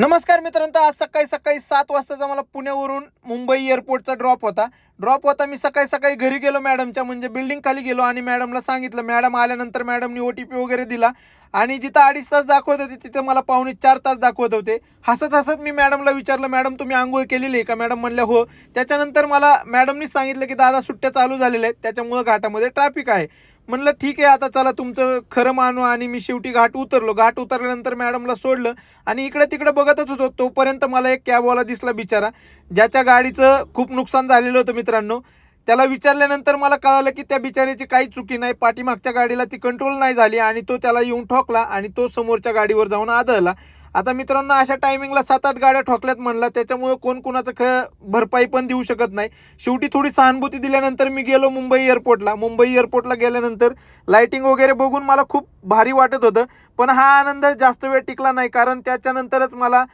नमस्कार मित्रांनो आज सकाळी सकाळी सात वाजताचा मला पुण्यावरून मुंबई एअरपोर्टचा ड्रॉप होता. ड्रॉप होता मी सकाळी सकाळी घरी गेलो मॅडमच्या म्हणजे बिल्डिंग खाली गेलो आणि मॅडमला सांगितलं मॅडम आल्यानंतर मॅडमनी ओ टी पी वगैरे दिला आणि जिथं अडीच तास दाखवत होते तिथे मला पावणे चार तास दाखवत होते. हसत हसत मी मॅडमला विचारलं मॅडम तुम्ही आंघोळ केलेली आहे का? मॅडम म्हणल्या हो. त्याच्यानंतर मला मॅडमनी सांगितलं की दादा सुट्ट्या चालू झालेल्या आहेत त्याच्यामुळं घाटामध्ये ट्रॅफिक आहे. म्हणलं ठीक आहे आता चला तुमचं खरं मानू आणि मी शेवटी घाट उतरलो. घाट उतरल्यानंतर मॅडमला सोडलं आणि इकडे तिकडे बघतच होतो. तोपर्यंत मला एक कॅबवाला दिसला बिचारा ज्याच्या गाडीचं खूप नुकसान झालेलं होतं मित्रांनो. त्याला विचारल्यानंतर मला कळालं की त्या बिचाऱ्याची काही चुकी नाही पाठीमागच्या गाडीला ती कंट्रोल नाही झाली आणि तो त्याला येऊन ठोकला आणि तो समोरच्या गाडीवर जाऊन आदळला. आता मित्रांनो अशा टायमिंगला सात आठ गाड्या ठोकल्यात म्हणलं त्याच्यामुळं कोण कोणाचं ख भरपाई पण देऊ शकत नाही. शेवटी थोडी सहानुभूती दिल्यानंतर मी गेलो मुंबई एअरपोर्टला मुंबई एअरपोर्टला गेल्यानंतर लाईटिंग वगैरे बघून मला खूप भारी वाटत होतं पण हा आनंद जास्त वेळ टिकला नाही कारण त्याच्यानंतरच मला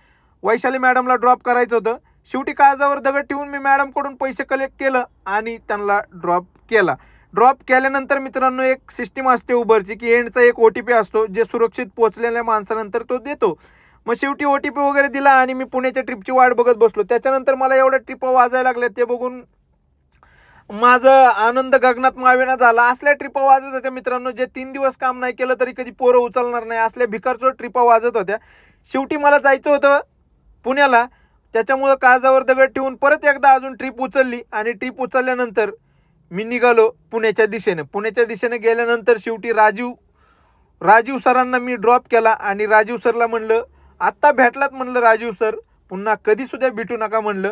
वैशाली मॅडमला ड्रॉप करायचं होतं. शेवटी काळजावर दगड ठेवून मी मॅडमकडून पैसे कलेक्ट केलं आणि त्यांना ड्रॉप केला. ड्रॉप केल्यानंतर मित्रांनो एक सिस्टीम असते उबरची की एंडचा एक ओ टी पी असतो जे सुरक्षित पोचलेल्या माणसानंतर तो देतो. मग शेवटी ओ टी पी वगैरे दिला आणि मी पुण्याच्या ट्रिपची वाट बघत बसलो. त्याच्यानंतर मला एवढ्या ट्रिप वाजायला लागल्या ते बघून माझं आनंद गगनात मावेना झाला. असल्या ट्रिपा वाजत होत्या मित्रांनो जे तीन दिवस काम नाही केलं तरी कधी पोरं उचलणार नाही. असल्या भिकारचं ट्रिपा वाजत होत्या. शेवटी मला जायचं होतं पुण्याला. त्याच्यामुळं काळजावर दगड ठेवून परत एकदा अजून ट्रिप उचलली आणि ट्रिप उचलल्यानंतर मी निघालो पुण्याच्या दिशेने. पुण्याच्या दिशेने गेल्यानंतर शेवटी राजीव राजीव सरांना मी ड्रॉप केला आणि राजीव सरला म्हणलं आत्ता भेटलात म्हणलं राजीव सर पुन्हा कधी सुद्धा भेटू नका म्हणलं.